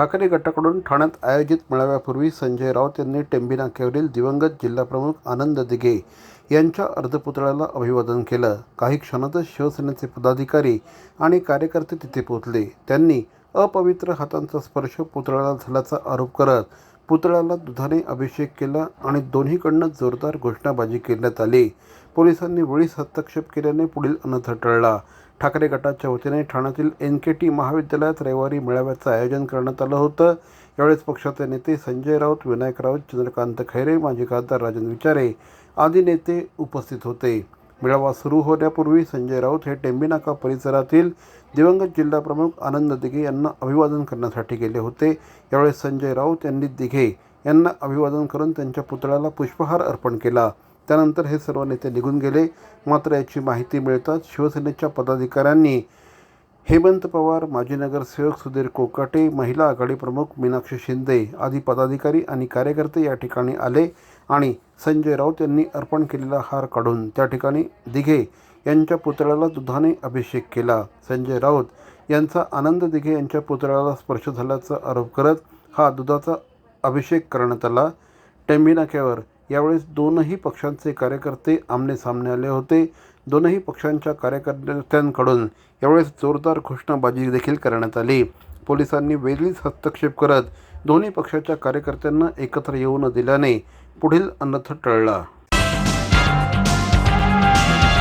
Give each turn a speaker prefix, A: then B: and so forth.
A: ठाकरे गटाकडून ठाण्यात आयोजित मेळाव्यापूर्वी संजय राऊत यांनी टेंबीनाक्यावरील दिवंगत जिल्हाप्रमुख आनंद दिघे यांच्या अर्धपुतळ्याला अभिवादन केलं. काही क्षणातच शिवसेनेचे पदाधिकारी आणि कार्यकर्ते तिथे पोहोचले. त्यांनी अपवित्र हातांचा स्पर्श पुतळ्याला झाल्याचा आरोप करत पुतळ्याला दुधाने अभिषेक केला आणि दोन्हीकडनं जोरदार घोषणाबाजी करण्यात आली. पोलिसांनी वेळीच हस्तक्षेप केल्याने पुढील अनर्थ टळला. ठाकरे गटाच्या वतीने ठाण्यातील एन के टी महाविद्यालयात रविवारी मेळाव्याचं आयोजन करण्यात आलं होतं. यावेळेस पक्षाचे नेते संजय राऊत विनायक राऊत चंद्रकांत खैरे माजी खासदार राजन विचारे आदी नेते उपस्थित होते. मेळावा सुरू होण्यापूर्वी संजय राऊत हे टेंबीनाका परिसरातील दिवंगत जिल्हाप्रमुख आनंद दिघे यांना अभिवादन करण्यासाठी गेले होते. यावेळेस संजय राऊत यांनी दिघे यांना अभिवादन करून त्यांच्या पुतळ्याला पुष्पहार अर्पण केला. त्यानंतर हे सर्व नेते निघून गेले. मात्र याची माहिती मिळताच शिवसेनेच्या पदाधिकाऱ्यांनी हेमंत पवार माजी नगरसेवक सुधीर कोकाटे महिला आघाडी प्रमुख मीनाक्षी शिंदे आदी पदाधिकारी आणि कार्यकर्ते या ठिकाणी आले आणि संजय राऊत यांनी अर्पण केलेला हार काढून त्या ठिकाणी दिघे यांच्या पुतळ्याला दुधाने अभिषेक केला. संजय राऊत यांचा आनंद दिघे यांच्या पुतळ्याला स्पर्श झाल्याचा आरोप करत हा दुधाचा अभिषेक करण्यात आला. टेंबिनाक्यावर यावेळेस दोनही पक्षांचे कार्यकर्ते आमनेसामने आले होते. दोनही पक्षांच्या कार्यकर्त्यांकडून यावेळेस जोरदार घोषणाबाजी देखील करण्यात आली. पोलिसांनी वेगळीच हस्तक्षेप करत दोन्ही पक्षाच्या कार्यकर्त्यांना एकत्र येऊ न दिल्याने पुढील अनर्थ टळला.